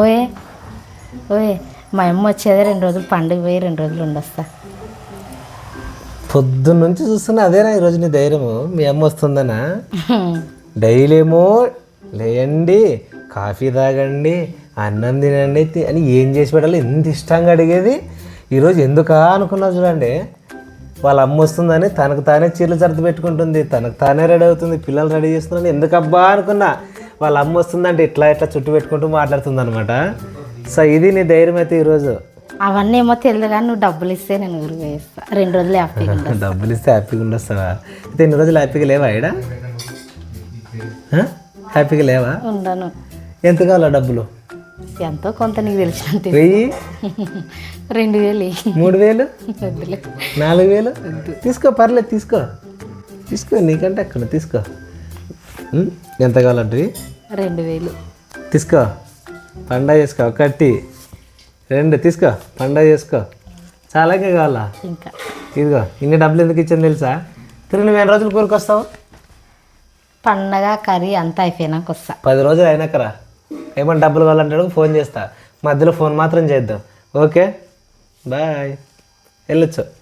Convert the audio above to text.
ఓయే ఓయే మా అమ్మ వచ్చేదే రెండు రోజులు పండుగ పోయి రెండు రోజులు ఉండొస్తా. పొద్దున్న నుంచి చూస్తున్నా అదేనా ఈరోజు నీ ధైర్యము. మీ అమ్మ వస్తుందనా? డైలీ ఏమో లేయండి కాఫీ తాగండి అన్నం తినండి అని ఏం చేసి పెట్టాలి ఎంత ఇష్టంగా అడిగేది? ఈరోజు ఎందుకా అనుకున్నా చూడండి. వాళ్ళ అమ్మ వస్తుందని తనకు తానే చీరలు సర్ది పెట్టుకుంటుంది తనకు తానే రెడీ అవుతుంది పిల్లలు రెడీ చేస్తున్నారు ఎందుకబ్బా అనుకున్నా. వాళ్ళ అమ్మ వస్తుందంటే ఇట్లా ఇట్లా చుట్టు పెట్టుకుంటూ మాట్లాడుతుంది అనమాట సో ఇది నీ ధైర్యం అయితే ఈరోజు? అవన్నీ ఏమో తెలియదు కానీ నువ్వు డబ్బులు ఇస్తే నేను వేస్తా రెండు రోజులు హ్యాపీగా డబ్బులు ఇస్తే హ్యాపీగా ఉండొస్తావా? అయితే ఇన్ని రోజులు హ్యాపీగా లేవా ఈడ? ఆ? హ్యాపీగా లేవా? ఉండను. ఎంత కావాలా డబ్బులు? ఎంతో కొంత నీకు తెలిసినంత వెయ్యి? రెండు వేలు. మూడు వేలు? నాలుగు వేలు? తీసుకో పర్లేదు తీసుకో. తీసుకో నీకంటే అక్కడ తీసుకో? ఎంత కావాలంటే? రెండు వేలు. తీసుకో. పండగ చేసుకో ఒకటి. రెండు తీసుకో. పండగ చేసుకో. చాలాకే కావాలా? ఇంకా. ఇదిగో ఇన్ని డబ్బులు ఎందుకు ఇచ్చాను తెలుసా? తిరిగి నువ్వు ఎన్ని రోజులు కోరుకొస్తావు? పండగ కర్రీ అంతా అయిపోయినాక వస్తా. పది రోజులు అయినాకరా? ఏమన్నా డబ్బులు కావాలంటాడు ఫోన్ చేస్తా. మధ్యలో ఫోన్ మాత్రం చేద్దాం. ఓకే? బాయ్. వెళ్ళొచ్చు.